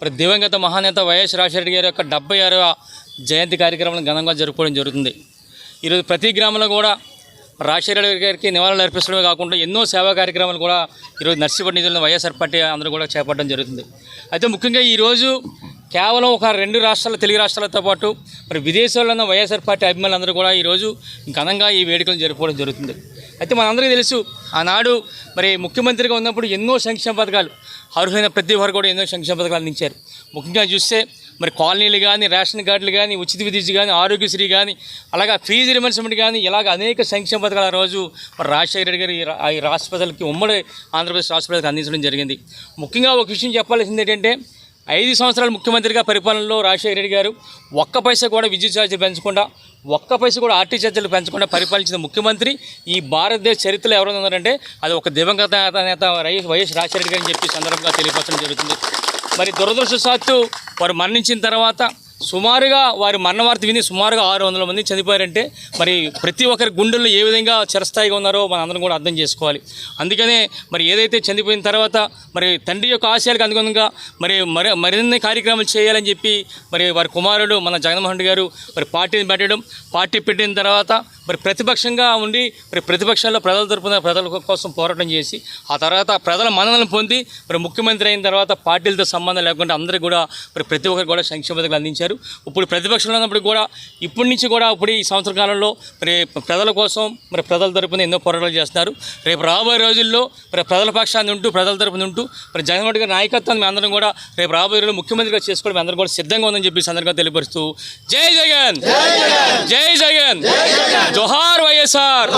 మరి దివంగత మహానేత వైఎస్ రాజశేఖర గారి యొక్క డెబ్బై ఆరవ జయంతి కార్యక్రమం ఘనంగా జరుపుకోవడం జరుగుతుంది. ఈరోజు ప్రతి గ్రామంలో కూడా రాజశేఖర గారికి నివాళులు అర్పించడమే కాకుండా ఎన్నో సేవా కార్యక్రమాలు కూడా ఈరోజు నర్సీపట్నం నియోజకవర్గంలో వైఎస్ఆర్ పార్టీ అందరూ కూడా చేపట్టడం జరుగుతుంది. అయితే ముఖ్యంగా ఈరోజు కేవలం ఒక రెండు రాష్ట్రాల తెలుగు రాష్ట్రాలతో పాటు మరి విదేశాల్లో ఉన్న వైఎస్ఆర్ పార్టీ అభిమానులందరూ కూడా ఈరోజు ఘనంగా ఈ వేడుకలు జరుపుకోవడం జరుగుతుంది. అయితే మనందరికీ తెలుసు ఆనాడు మరి ముఖ్యమంత్రిగా ఉన్నప్పుడు ఎన్నో సంక్షేమ పథకాలు అర్హులైన ప్రతి వారు కూడా ఎన్నో సంక్షేమ పథకాలు అందించారు. ముఖ్యంగా చూస్తే మరి కాలనీలు కానీ రేషన్ కార్డులు కానీ ఉచిత విద్యుత్ కానీ ఆరోగ్యశ్రీ కానీ అలాగా ఫీజు రిమర్స్మెంట్ కానీ ఇలాగ అనేక సంక్షేమ పథకాలు ఆ రోజు మరి రాజశేఖర రెడ్డి గారు ఈ ఈ రాష్ట్ర ప్రజలకి ఉమ్మడి ఆంధ్రప్రదేశ్ రాష్ట్ర ప్రజలకు అందించడం జరిగింది. ముఖ్యంగా ఒక విషయం చెప్పాల్సింది ఏంటంటే ఐదు సంవత్సరాలు ముఖ్యమంత్రిగా పరిపాలనలో రాజశేఖర రెడ్డి గారు ఒక్క పైసా కూడా విద్యుత్ ఛార్జీలు పెంచకుండా ఒక్క పైసా కూడా ఆర్టీ ఛార్జీలు పెంచకుండా పరిపాలించిన ముఖ్యమంత్రి ఈ భారతదేశ చరిత్రలో ఎవరైనా ఉన్నారంటే అది ఒక దివంగత నేత వైఎస్ వైఎస్ రాజశేఖర రెడ్డి గారు అని చెప్పి సందర్భంగా తెలియపరచడం జరుగుతుంది. మరి దురదృష్టవశాత్తు వారు మరణించిన తర్వాత సుమారుగా వారి మరణవార్త విని సుమారుగా ఆరు వందల మంది చనిపోయారంటే మరి ప్రతి ఒక్కరి గుండెల్లో ఏ విధంగా చిరస్థాయిగా ఉన్నారో మన అందరం కూడా అర్థం చేసుకోవాలి. అందుకనే మరి ఏదైతే చనిపోయిన తర్వాత మరి తండ్రి యొక్క ఆశయాలకు అనుగుణంగా మరి మరి మరిన్ని కార్యక్రమాలు చేయాలని చెప్పి మరి వారి కుమారుడు మన జగన్మోహన్ రెడ్డి గారు మరి పార్టీని పెట్టడం పార్టీ పెట్టిన తర్వాత మరి ప్రతిపక్షంగా ఉండి మరి ప్రతిపక్షంలో ప్రజల తరపున ప్రజల కోసం పోరాటం చేసి ఆ తర్వాత ప్రజల మన్ననలు పొంది మరి ముఖ్యమంత్రి అయిన తర్వాత పార్టీలతో సంబంధం లేకుండా అందరికీ కూడా మరి ప్రతి ఒక్కరు కూడా సంక్షేమ పథకాలు అందించారు. ఇప్పుడు ప్రతిపక్షంలో ఉన్నప్పుడు కూడా ఇప్పటి నుంచి కూడా ఇప్పుడు ఈ సంవత్సర కాలంలో మరి ప్రజల కోసం మరి ప్రజల తరపున ఎన్నో పోరాటాలు చేస్తున్నారు. రేపు రాబోయే రోజుల్లో మరి ప్రజల పక్షాన్ని ఉంటూ ప్రజల తరపున ఉంటూ మరి జగన్మోహన్ గారి నాయకత్వాన్ని మేము అందరం కూడా రేపు రాబోయే రోజుల్లో ముఖ్యమంత్రిగా చేసుకోవడం మేము అందరం కూడా సిద్ధంగా ఉందని చెప్పి సందర్భంగా తెలియపరుస్తూ జై జగన్! జై జగన్! జోహార్ వైఎస్ఆర్!